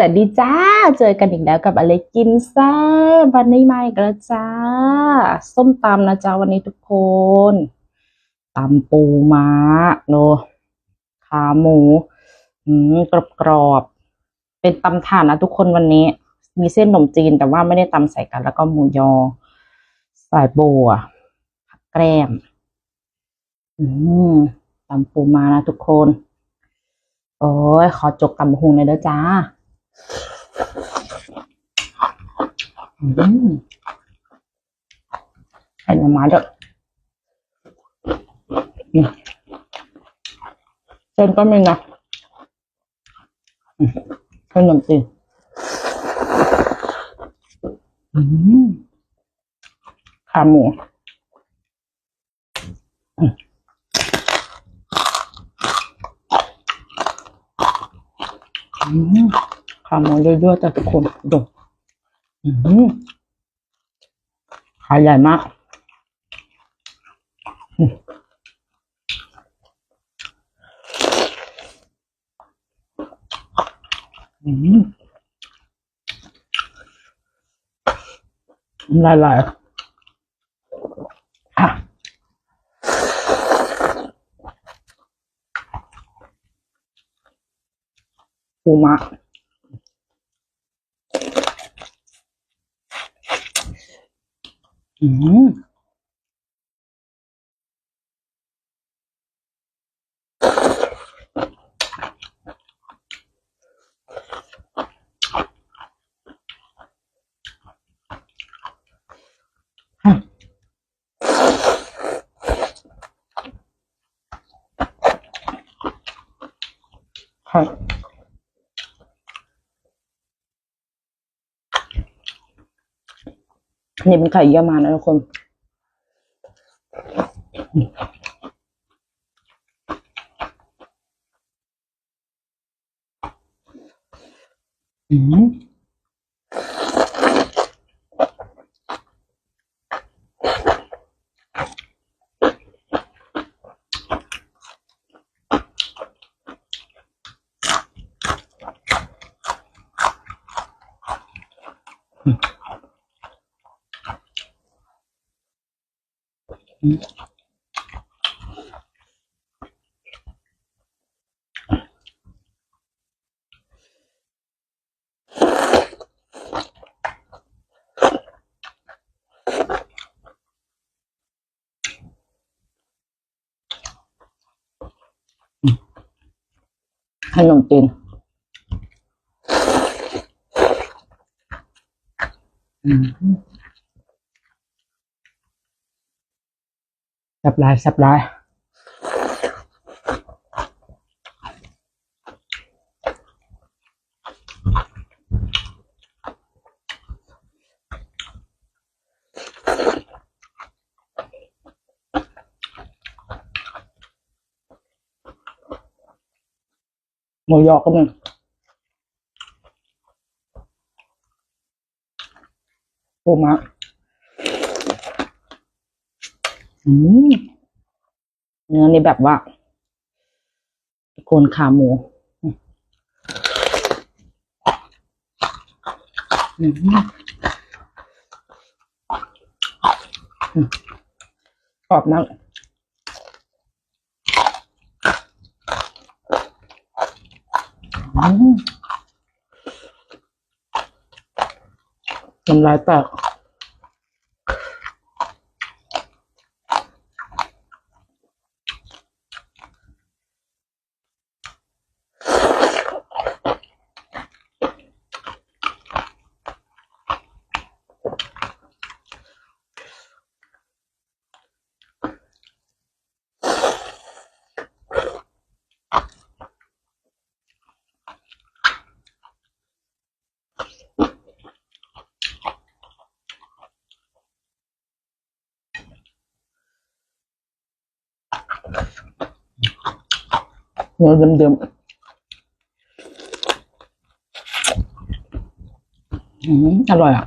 วัสดีจ้า เจอกันอีกแล้วกับอะไรกินแซ่บวันนี้มาอีกแล้วจ้า ส้มตำนะจ๊ะวันนี้ทุกคนตำปูม้าโนขาหมู อืมกรอบกรอบๆเป็นตำถ่านนะทุกคนวันนี้ มีเส้นขนมจีนแต่ว่าไม่ได้ตำใส่กัน แล้วก็หมูยอ สายบัวผักแกล้มอืมตำปูม้านะทุกคน โอ้ยขอจกตำบักหุงเลยเด้อจ้า ใส่หน่อไม้ด้วยเส้นก็มีนะอืมขนมจีนอืมขาหมูอืม ขาหมูเยอะๆแต่ทุกคนดูขาใหญ่มากอืมน้ำลายหลอะปูมะ อืมอะค่ะ นี่เป็นไข่เยี่ยวมานะทุกคนอืม ขนมจีนอืม สับลายสับลาย หมูยอก็มีปูม้าอืม เนื้อนี่แบบว่าโคนขาหมูอืมอืมอืมกรอบมากอืมน้ำลายแตก เนื้อเดิมๆอืมอร่อยอะ